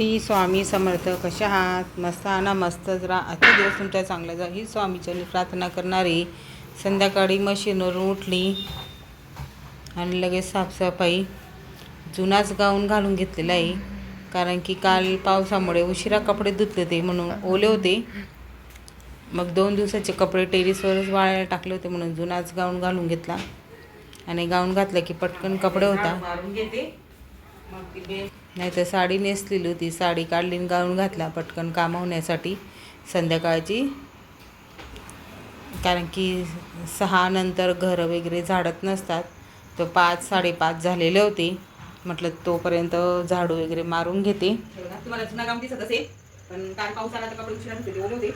श्री स्वामी समर्थ कशा आहात? मस्त आणा मस्तच राहा आजचा दिवस तुमच्या चांगला जा ही स्वामीच्यानी प्रार्थना करणारी. संध्याकाळी मशीनवरून उठली आणि लगेच साफसफाई जुनाच गाऊन घालून घेतलेला आहे. कारण की काल पावसामुळे उशिरा कपडे धुतले होते म्हणून ओले होते. मग दोन दिवसाचे कपडे टेरिसवरच वाळायला टाकले होते म्हणून जुनाच गाऊन घालून घेतला. आणि गाऊन घातला की पटकन कपडे होता. मारून घेते मग ती बे नाही तर साडी नेसलेली होती. साडी काढली गाऊन घातला पटकन काम होण्यासाठी. संध्याकाळची कारण की सहा नंतर घरं वगैरे झाडत नसतात. तर पाच साडेपाच झालेले होते. म्हटलं तोपर्यंत झाडू वगैरे मारून घेते. तुम्हाला जुना काम दिसत असेल पण काल पाऊस आला तर कपडे उशिरा धुतले ते ओले होते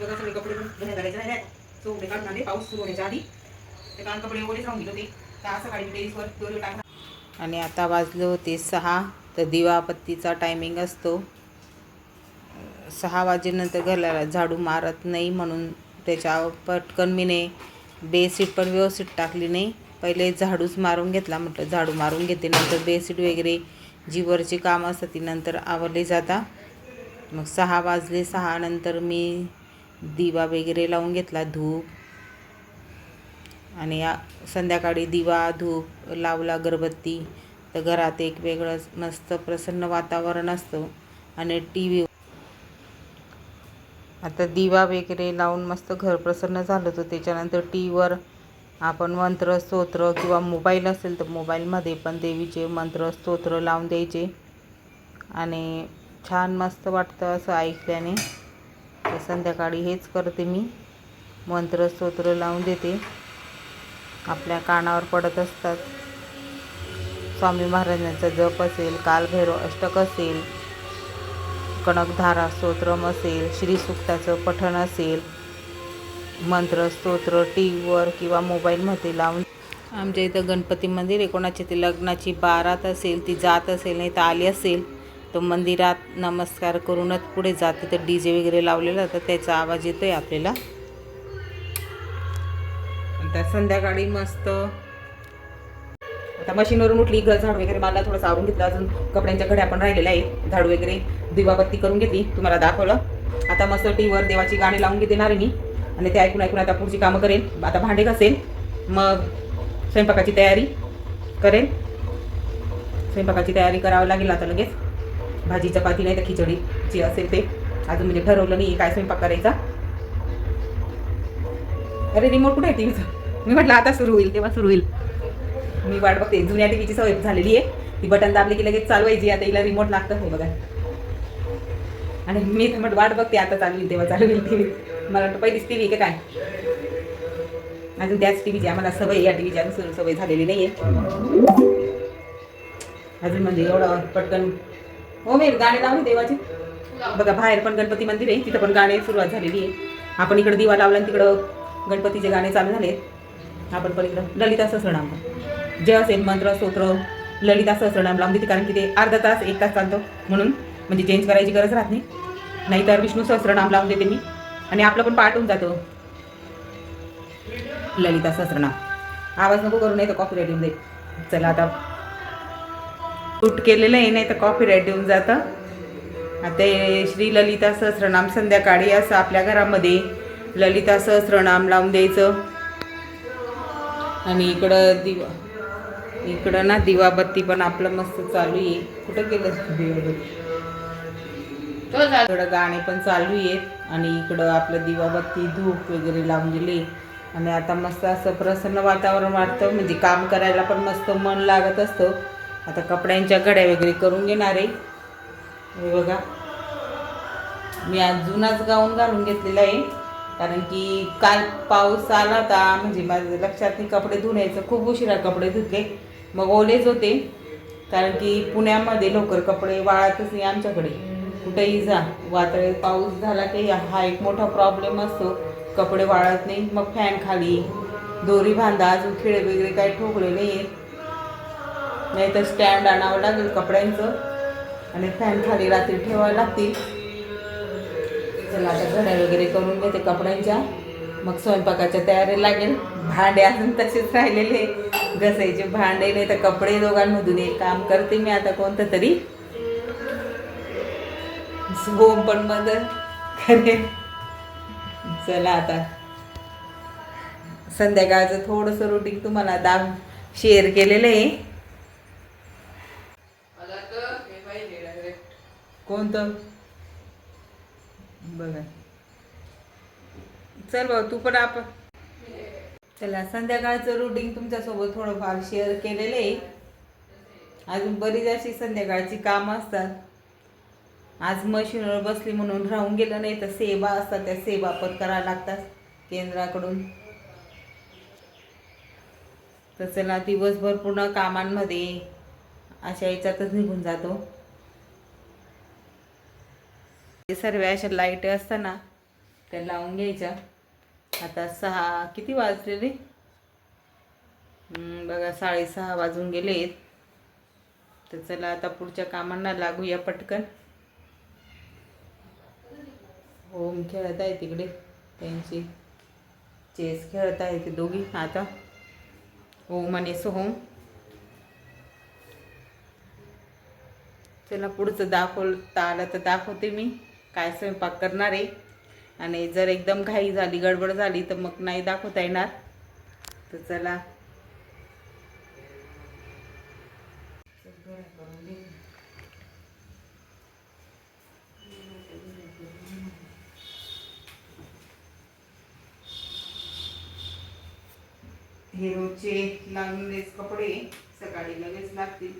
बघा सगळे कपडे पण धुण्या करायचे राहिले चोपडे काढून आणले पाऊस सुरू होण्याच्या आधी. काल कपडे ओलेच राहून गेले होते. तर सकाळी टेरिसवर दोरी आणि आता वाजले होते सहा. तर दिवापत्तीचा टायमिंग असतो. सहा वाजेनंतर घराला झाडू मारत नाही म्हणून त्याच्या पटकन मी नाही बेसीट पण व्यवस्थित टाकली नाही. पहिले झाडूच मारून घेतला म्हटलं झाडू मारून घेते नंतर बेसीट वगैरे जीवरची कामं असतात ती नंतर आवरली जाता. मग सहा वाजले सहा नंतर मी दिवा वगैरे लावून घेतला धूप. आणि संध्याकाळी दिवा धूप लावला अगरबत्ती. तर घरात एक वेगळंच मस्त प्रसन्न वातावरण असतं आणि टी व्ही आता दिवा वगैरे लावून मस्त घर प्रसन्न झालं होतं. त्याच्यानंतर टी व्हीवर आपण मंत्र स्तोत्र किंवा मोबाईल असेल तर मोबाईलमध्ये पण देवीचे मंत्र स्तोत्र लावून द्यायचे. आणि छान मस्त वाटतं असं ऐकल्याने. तर संध्याकाळी हेच करते मी. मंत्र स्तोत्र लावून देते. आपल्या कानावर पडत असतात. स्वामी महाराजांचा जप असेल कालभैरव अष्टक असेल कणकधारा स्तोत्रम असेल श्रीसुक्ताचं पठण असेल मंत्र स्तोत्र टी व्हीवर किंवा मोबाईलमध्ये लावून. आमच्या इथं गणपती मंदिर आहे. कोणाची ती लग्नाची बारात असेल ती जात असेल नाही तर आली असेल तर मंदिरात नमस्कार करूनच पुढे जाते. तर डी जे वगैरे लावलेला तर त्याचा आवाज येतो आहे आपल्याला आता संध्याकाळी मस्त आता मशीनवरून उठली घर झाडू वगैरे मला थोडंसं आवरून घेतलं अजून कपड्यांच्या घड्या पण राहिलेल्या आहे झाडू वगैरे दिवाबत्ती करून घेतली तुम्हाला दाखवलं. आता मस्त टीव्हीवर देवाची गाणी लावून घेते ना मी आणि ते ऐकून ऐकून आता पुढची कामं करेन. आता भांडे घासेन. मग स्वयंपाकाची तयारी करेन. स्वयंपाकाची तयारी करावी लागेल आता लगेच. भाजी चपाती नाही तर खिचडी जी असेल ते. अजून म्हणजे ठरवलं नाही काय स्वयंपाक करायचा. अरे रिमोट कुठे आहे टीव्हीचं मी म्हटलं आता सुरू होईल तेव्हा सुरू होईल. मी वाट बघते. जुन्या टीव्हीची सवय झालेली आहे. ती बटन दाबली की लगेच चालवायची. आता हिला रिमोट लागतं. हे बघा. आणि मी तर म्हटलं वाट बघते. आता चालू तेव्हा चालू होईल टीव्ही. मला वाटतं पहिलीच टी व्ही का काय? अजून त्याच टी व्हीची आम्हाला सवय या टी व्हीची अजून सवय झालेली नाही आहे अजून म्हणजे एवढं पटकन हो मी गाणे लावले देवाचे. बघा बाहेर पण गणपती मंदिर आहे. तिथं पण गाणे सुरुवात झालेली आहे. आपण इकडं दिवा लावला आणि तिकडं गणपतीचे गाणे चालू झाले आपण पण इकडं ललिता सहस्रनाम जे असेल मंत्र स्तोत्र ललिता सहस्रनाम लावून देते कारण की ते अर्धा तास एक तास चालतो. म्हणून म्हणजे चेंज करायची गरज राहत नाही. नाहीतर विष्णू सहस्रनाम लावून देते मी. आणि आपलं पण पाठ होऊन जातो. ललिता सहस्रनाम आवाज नको करू नाही तर कॉपी येऊन दे चला आता. शूट केलेलं आहे नाही तर कॉपी राईट येऊन जातं. आता श्री ललिता सहस्रनाम संध्याकाळी असं आपल्या घरामध्ये ललिता सहस्रनाम लावून द्यायचं. आणि इकडं दिवा इकडं ना दिवाबत्ती पण आपलं मस्त चालू आहे. कुठं गेलं दिवाबत्ती? इकडं गाणे पण चालू आहेत. आणि इकडं आपलं दिवाबत्ती धूप वगैरे लावून दिली. आणि आता मस्त असं प्रसन्न वातावरण वाटतं. म्हणजे काम करायला पण मस्त मन लागत असतं. आता कपड्यांच्या घड्या वगैरे करून घेणार आहे. हे बघा. मी आज जुनाच गाऊन घालून घेतलेला आहे. कारण की काल पाऊस आला होता. म्हणजे माझ्या लक्षात नाही कपडे धुण्याचं. खूप उशिरा कपडे धुतले. मग ओलेच होते. कारण की पुण्यामध्ये लवकर कपडे वाळतच नाही आमच्याकडे. कुठेही जा. वातळे पाऊस झाला की हा एक मोठा प्रॉब्लेम असतो. कपडे वाळत नाही मग फॅन खाली. दोरी बांधा अजून खिळे वगैरे काही ठोकले नाही आहेत नाही तर स्टँड आणावं लागेल कपड्यांचं. आणि फॅन खाली रात्री ठेवावं लागतील. चला आता घड्या वगैरे करून घेते कपड्यांच्या. मग स्वयंपाकाच्या तयारी लागेल. भांडे अजून तसेच राहिलेले. घसायचे भांडे नाही तर कपडे दोघांमधून एक काम करते मी आता कोणतं तरी. होम पण मदत करेल चला आता. संध्याकाळचं थोडंसं रुटीन तुम्हाला दाव शेअर केलेलं आहे. कोणतं? बघा. चल भाऊ तू पण आपण चला संध्याकाळचं रुटीन तुमच्यासोबत थोडंफार शेअर केलेलं आहे. अजून बरीच अशी संध्याकाळची कामं असतात. आज मशीनवर बसली म्हणून राहून गेलं नाही तर सेवा असतात त्या सेवा पण कराव्या लागतात केंद्राकडून. तर चला दिवसभर पूर्ण कामांमध्ये अशा याच्यातच निघून जातो. ते सर्व अशा लाइट असताना त्या लावून घ्यायच्या. आता सहा किती वाजलेले बघा साडेसहा वाजून गेलेत तर चला आता पुढच्या कामांना लागूया पटकन. ओम खेळत आहे तिकडे त्यांची. चेस खेळत आहे ते दोघी आता. ओम आणि सोहोम. चला पुढचं दाखवता आलं तर दाखवते मी. काय स्वयंपाक करणार आहे? आणि जर एकदम घाई झाली गडबड झाली तर मग नाही दाखवता येणार. तर चला. हे रोजचे लागलेच कपडे सकाळी लगेच लागतील.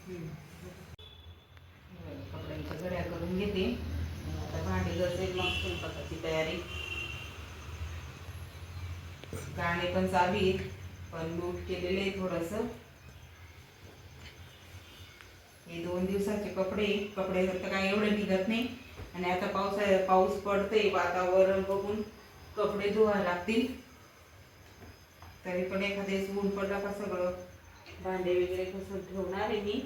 हम्म घड्या करून घेते आता भांडी घासेल मग स्वयंपाकाची तयारी गाणे पण चालू पण लूट केलेले आहे थोडंसं. हे दोन दिवसाचे कपडे कपडे तर काय एवढे निघत नाही. आणि आता पाऊस पाऊस पडतंय वातावरण बघून कपडे धुवा लागतील. तरी पण एखाद्या ऊन पडला का सगळं? भांडे वगैरे कसं ठेवणार आहे मी?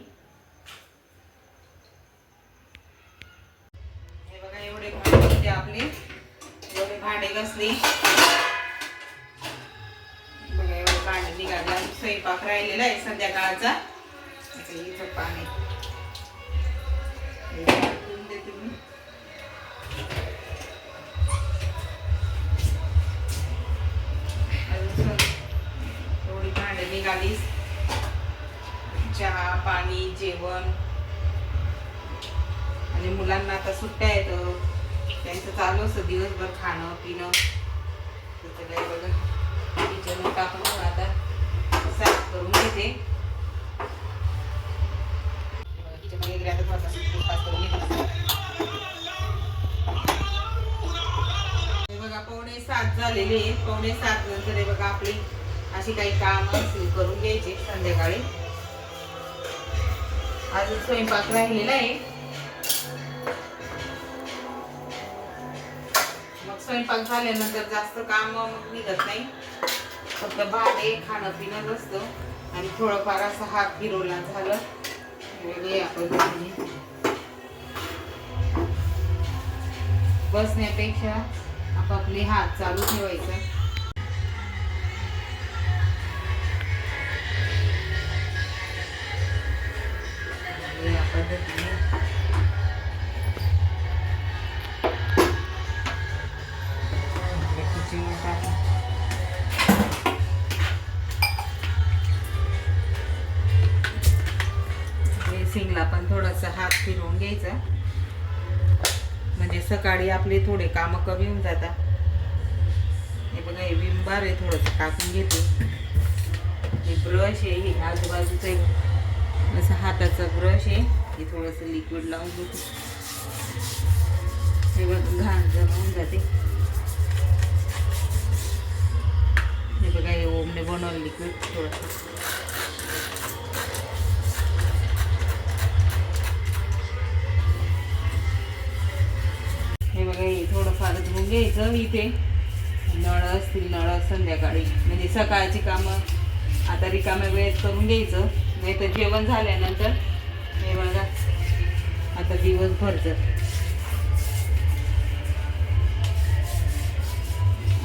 हे बघा एवढे भांडे होते आपले. एवढे भांडे घासले. स्वयंपाक राहिलेला आहे संध्याकाळचा. आता इथं पाणी. देते मी अजून स्वयं- निघालीस चहा पाणी जेवण. आणि मुलांना आता सुट्ट्या आहेत. त्यांचं चालू असतं दिवसभर खाणं पिणं. तर बघा. सात पावणे सात नंतर हे बघा आपली अशी काही काम करून घ्यायची संध्याकाळी. अजून स्वयंपाक राहिलेला आहे. मग स्वयंपाक झाल्यानंतर जास्त काम मग निघत नाही. फक्त भाडे खाणं पिणं नसतं. आणि थोडंफार असं हात फिरवला झालं. आपण बसण्यापेक्षा आपापले हात चालू ठेवायचा. या सकाळी आपले थोडे कामं कमी होऊन जातात. हे बघा हे विंबार आहे थोडंसं टाकून घेते. हे ब्रश आहे हे आजूबाजूचं एक असं हाताचा ब्रश आहे. हे थोडंसं लिक्विड लावून घेते. हे बघा घाण जमवून जाते. हे बघा हे ओमने बनवलं लिक्विड थोडंसं. हे बघा हे थोडंफार धुवून घ्यायचं इथे. नळ असतील नळ संध्याकाळी. म्हणजे सकाळची कामं आता रिकाम्या वेळेत करून घ्यायचं. नाही तर जेवण झाल्यानंतर हे बघा आता दिवसभरचं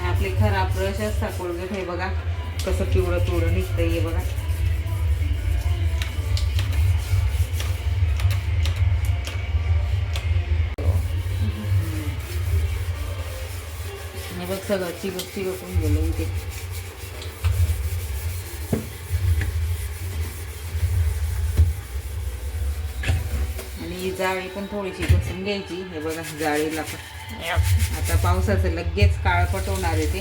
आपले खराब ब्रश असतात कोळगट हे बघा कसं पिवळं पिवळं निघतं हे बघा. सगळं चिकट चिकट होऊन गेलं इथे? आणि ही जाळी पण थोडीशी घुसून घ्यायची. हे बघा जाळीला पण. आता पावसाचं लगेच काळ पटवणार आहे ते.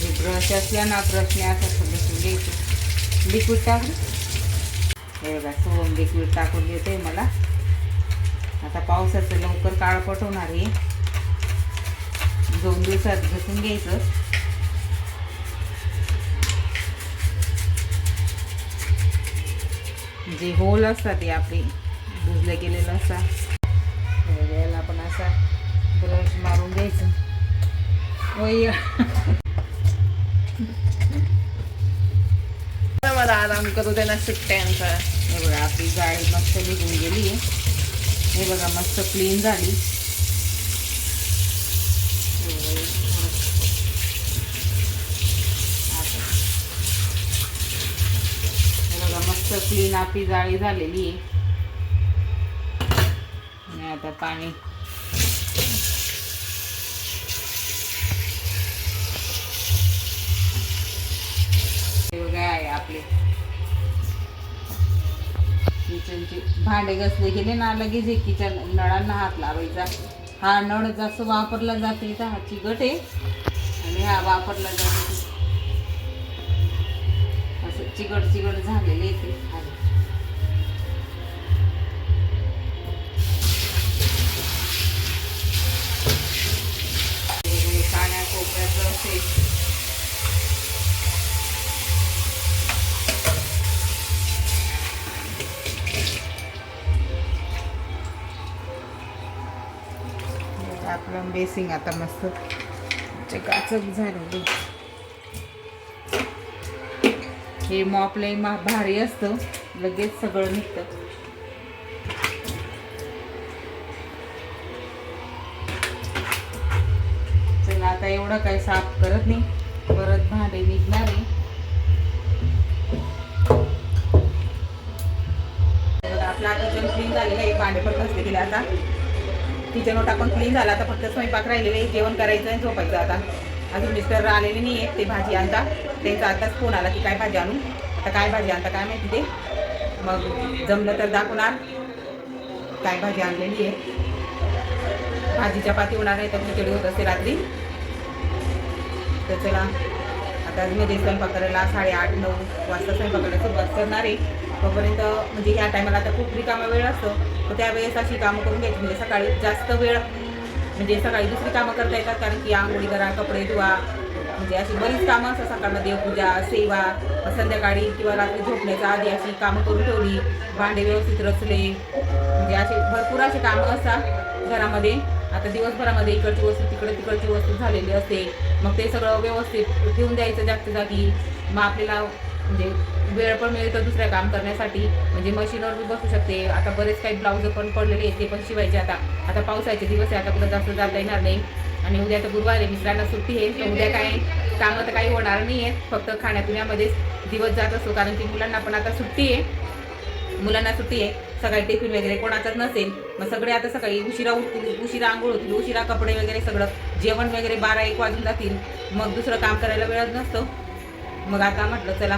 हे ब्रश असल्या ना ब्रशने असं घसून घ्यायचं. लिक्विड टाकून हे बघा सोडून लिक्विड टाकून देते मला. आता पावसाचं लवकर काळ पटवणार आहे. दोन दिवसात घुसून घ्यायचं. जे होल असतात ते आपले बुजले गेलेलं असतात वेळेला आपण असा ब्रश मारून घ्यायचं. होय मला आराम करू दे ना सुट्ट्यांचा हे बघा आपली जाळी मस्त निघून गेली हे बघा मस्त क्लीन झाली हे बघा, हे थोडं- आता. हे बघा मस्त क्लीन आपली जाळी झालेली आहे. आता पाणी. आहे आपले. किचनचे भांडे घसले गेले ना लगेच किचन नळांना हात लावायचा. हा नळ जास्त वापरला जाते तर हा चिकट आहे आणि हा वापरला जातो असं चिकट चिकट झालेले ते खाली. हे कोपऱ्याचं आपलं बेसिंग आता मस्त. चकाचक झालेलं. हे मॉप लई मा भारी असतं. लगेच सगळं निघतं. चला आता एवढं काही साफ करत नाही. परत भांडे निघणार आहे. आपला आता किचन क्लीन झालेलं आहे. भांडे पण घासले गेले आता. किचन टाकून पण क्लीन झाला आता फक्त स्वयंपाक राहिलेले आहे जेवण करायचं आणि झोपायचं आता. अजून मिस्टर आलेले नाही आहेत ते भाजी आणता. त्यांचा आताच फोन आला की काय भाजी आणू? आता काय भाजी आणता काय माहिती ते? मग जमलं तर दाखवणार. काय भाजी आणलेली आहे? भाजी चपाती होणार आहे तर खिचडी होत असते रात्री. तर चला आता मी स्वयंपाक करायला साडेआठ नऊ वाजता स्वयंपाकाला सुरुवात करणार आहे. तोपर्यंत म्हणजे ह्या टायमाला आता खूप रिकामा वेळ असतो. तर त्यावेळेस अशी कामं करून घ्यायची. म्हणजे सकाळी जास्त वेळ म्हणजे सकाळी दुसरी कामं करता येतात. कारण की आंघोळी करा कपडे धुवा म्हणजे अशी बरीच कामं असतात. सकाळमध्ये देवपूजा सेवा संध्याकाळी किंवा रात्री झोपण्याच्या आधी अशी कामं करून ठेवली. भांडे व्यवस्थित रचले. म्हणजे असे भरपूर असे कामं असतात घरामध्ये. आता दिवसभरामध्ये इकडची वस्तू तिकडे तिकडची वस्तू झालेली असते. मग ते सगळं व्यवस्थित ठेवून द्यायचं जागच्या जागी. मग आपल्याला म्हणजे वेळ पण मिळतो दुसऱ्या काम करण्यासाठी. म्हणजे मशीनवर मी बसू शकते. आता बरेच काही ब्लाऊज पण पडलेले आहेत ते पण शिवायचे आता. आता पावसाचे दिवस आहे आता कुठं जास्त जाता येणार नाही. आणि उद्या तर गुरुवार आहे मित्रांना सुट्टी आहे तर उद्या काय कामं तर काही होणार नाही आहेत फक्त खाण्यापिण्यामध्येच दिवस जात असतो कारण की मुलांना पण आता सुट्टी आहे. मुलांना सुट्टी आहे. सकाळी टिफिन वगैरे कोणाचाच नसेल. मग सगळे आता सकाळी उशिरा उठतील उशिरा आंघोळ होतील उशिरा कपडे वगैरे सगळं. जेवण वगैरे बारा एक वाजून जातील. मग दुसरं काम करायला वेळच नसतो. मग आता म्हटलं चला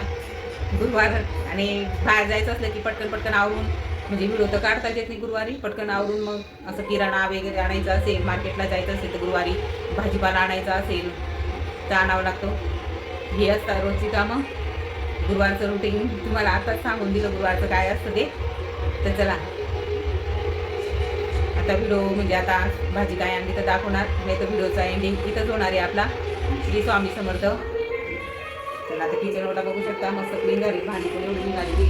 गुरुवार आणि बाहेर जायचं असलं की पटकन पटकन आवरून म्हणजे व्हिडिओ तर काढता येत नाही गुरुवारी पटकन आवरून मग असं किराणा वगैरे आणायचा असेल मार्केटला जायचं असेल तर गुरुवारी भाजीपाला आणायचा असेल तर आणावं लागतं. हे असतात रोजची कामं. गुरुवारचं रुटीन तुम्हाला आताच सांगून दिलं गुरुवारचं काय असतं ते. तर चला. आता व्हिडिओ म्हणजे आता भाजी काय आणली तर दाखवणार नाही तर व्हिडिओचा एंडिंग इथंच होणार आहे आपला. श्री स्वामी समर्थ. आता किचन ओटा बघू शकता मस्त क्लीन झाली भांडी पण एवढी निघालेली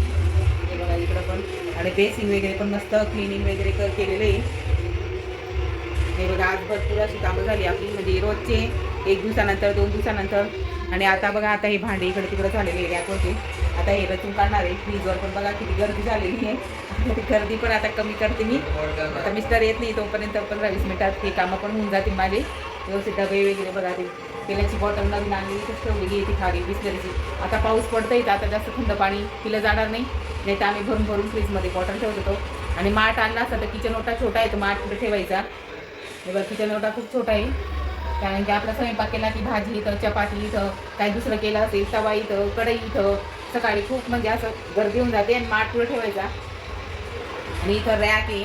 हे बघा इकडं पण. आणि बेसिंग वगैरे पण मस्त क्लिनिंग वगैरे कर केलेलं. आहे हे बघा आज भरपूर अशी कामं झाली आपली. म्हणजे रोजचे एक दिवसानंतर दोन दिवसानंतर. आणि आता बघा आता हे भांडे इकडे तिकडे झालेले आहे रॅकवरचे आता हे रचून काढणार आहे. फ्रीजवर पण बघा किती गर्दी झालेली आहे. ती गर्दी पण आता कमी करते मी. आता मिस्टर येत नाही तोपर्यंत पंधरा वीस मिनिटात हे कामं पण होऊन जातील माझे. व्यवस्थित डबे वगैरे बघा ते तेलाची बॉटल नवीन आणली इथेच ठेवली गेली ती खाली बिस्लरीची. आता पाऊस पडतं इथं आता जास्त थंड पाणी पिलं जाणार नाही. नाही तर आम्ही भरून भरून फ्रीजमध्ये बॉटल ठेवत होतो. आणि माठ आणला असता तर किचन ओटा छोटा आहे तर माठ कुठे ठेवायचा? हे बघा किचन ओटा खूप छोटा आहे. कारण की आपला स्वयंपाक केला की भाजी इथं चपाती इथं काही दुसरं केलं असेल तवा इथं कढई इथं. सकाळी खूप म्हणजे असं गर्दी होऊन जाते आणि माठ पुढे ठेवायचा. आणि इथं रॅक आहे.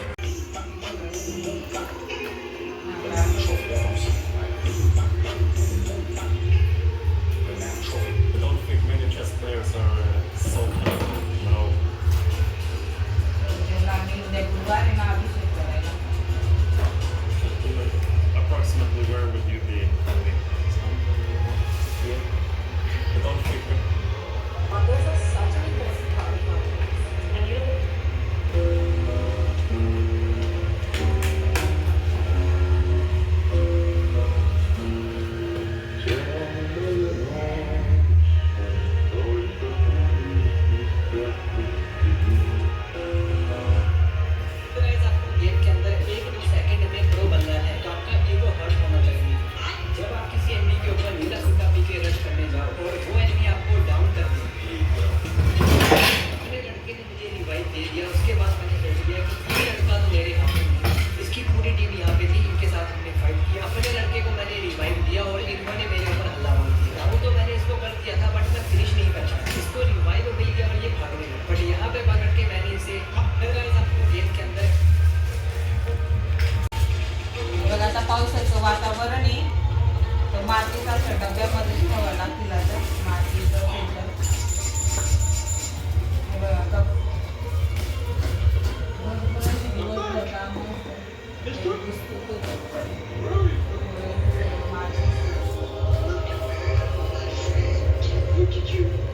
Look at you.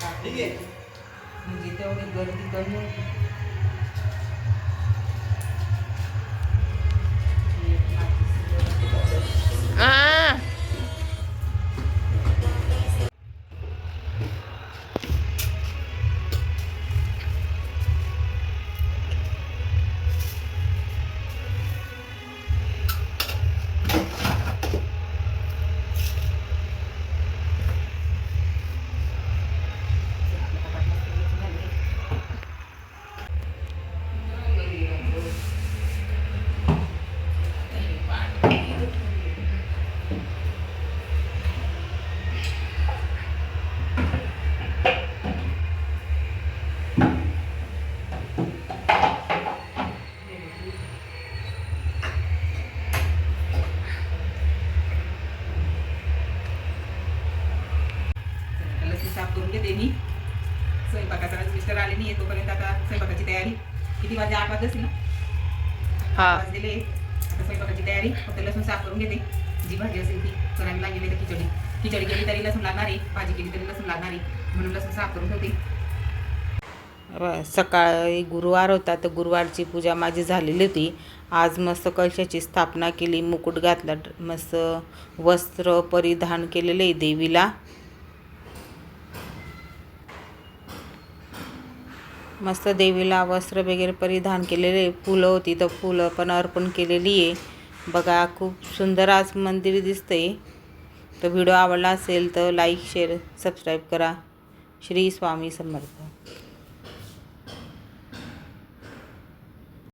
ठीक आहे. म्हणजे तेवढी गर्दी कमी होती खिचडी केली तरी लसूण लागणार आहे भाजी केली तरी लसूण लागणार. आहे म्हणून लसूण साफ करून ठेवते. सकाळी गुरुवार होता तर गुरुवारची पूजा माझी झालेली होती. आज मस्त कलशाची स्थापना केली मुकुट घातला मस्त वस्त्र परिधान केलेले आहे देवीला. मस्त देवीला वस्त्र वगैरे परिधान केलेले फुलं होती तर फुलं पण अर्पण केलेली आहे. बघा खूप सुंदर आज मंदिर दिसतंय. तर व्हिडिओ आवडला असेल तर लाईक शेअर सबस्क्राईब करा. श्री स्वामी समर्थ.